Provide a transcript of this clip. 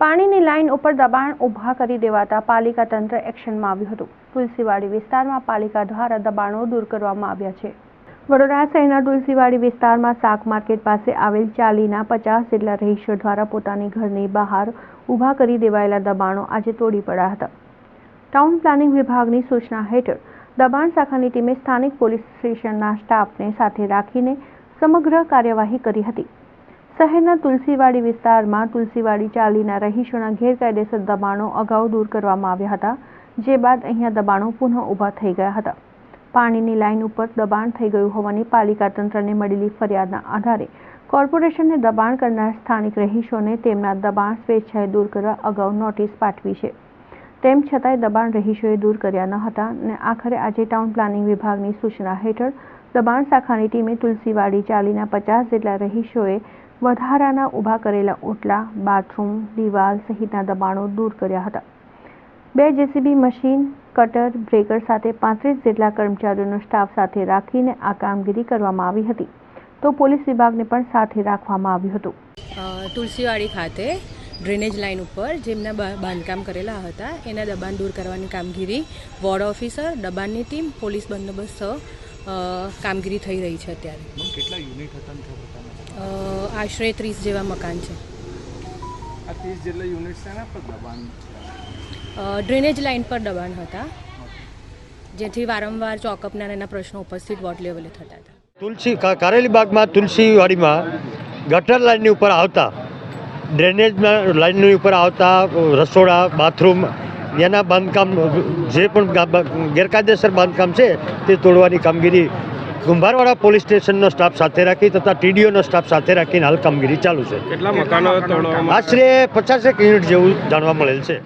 પાણીની લાઇન ઉપર દબાણ ઊભા કરી દેવાતા પાલિકા તંત્ર એક્શનમાં આવ્યું હતું. તુલસીવાડી વિસ્તારમાં પાલિકા દ્વારા દબાણો દૂર કરવામાં આવ્યા છે. વડોદરા શહેરના તુલસીવાડી વિસ્તારમાં શાક માર્કેટ પાસે આવેલ ચાલીના પચાસ જેટલા રહીશો દ્વારા પોતાની ઘરની બહાર ઊભા કરી દેવાયેલા દબાણો આજે તોડી પડ્યા હતા. ટાઉન પ્લાનિંગ વિભાગની સૂચના હેઠળ દબાણ શાખાની ટીમે સ્થાનિક પોલીસ સ્ટેશનના સ્ટાફને સાથે રાખીને સમગ્ર કાર્યવાહી કરી હતી. શહેરના તુલસીવાડી વિસ્તારમાં તુલસીવાડી ચાલીના રહીશોના ગેરકાયદેસર દબાણો અગાઉ દૂર કરવામાં આવ્યા હતા, જે બાદ અહીંયા દબાણો પુનઃ ઊભા થઈ ગયા હતા. પાણીની લાઇન ઉપર દબાણ થઈ ગયું હોવાની પાલિકા તંત્રને મળેલી ફરિયાદના આધારે કોર્પોરેશનને દબાણ કરનાર સ્થાનિક રહીશોને તેમના દબાણ સ્વેચ્છાએ દૂર કરવા અગાઉ નોટિસ પાઠવી છે. તેમ છતાંય દબાણ રહીશોએ દૂર કર્યા ન હતા અને આખરે આજે ટાઉન પ્લાનિંગ વિભાગની સૂચના હેઠળ દબાણ શાખાની ટીમે તુલસીવાડી ચાલીના પચાસ જેટલા રહીશોએ વધારાના ઊભા કરેલા ઓટલા, બાથરૂમ, દિવાલ સહિતના દબાણો દૂર કર્યા હતા. બે જેસીબી મશીન, કટર, બ્રેકર સાથે પાંત્રીસ જેટલા કર્મચારીઓનો સ્ટાફ સાથે રાખીને આ કામગીરી કરવામાં આવી હતી. તો પોલીસ વિભાગને પણ સાથે રાખવામાં આવ્યું હતું. તુલસીવાડી ખાતે ડ્રેનેજ લાઇન ઉપર જેમના બાંધકામ કરેલા હતા એના દબાણ દૂર કરવાની કામગીરી વોર્ડ ઓફિસર દબાણની ટીમ પોલીસ બંદોબસ્ત કામગીરી થઈ રહી છે અત્યારે. કેટલા યુનિટ હતા આશરે ત્રીસ જેવા મકાન છે. આ ત્રીસ જેટલા યુનિટ છે પર દબાણ? ડ્રેનેજ લાઇન પર દબાણ હતા. જેથી વારંવાર ચોકઅપના એના પ્રશ્નો ઉપસ્થિત વોર્ડ લેવલે થતા હતા. તુલસી કારેલીબાગમાં બાગમાં તુલસીવાડીમાં ગટર લાઇનની ઉપર આવતા ડ્રેનેજના લાઇનની ઉપર આવતા રસોડા બાથરૂમ એના બાંધકામ જે પણ ગેરકાયદેસર બાંધકામ છે તે તોડવાની કામગીરી કુંભારવાડા પોલીસ સ્ટેશનનો સ્ટાફ સાથે રાખી તથા ટીડીઓનો સ્ટાફ સાથે રાખીને હાલ કામગીરી ચાલુ છે. આશરે પચાસેક યુનિટ જેવું જાણવા મળેલ છે.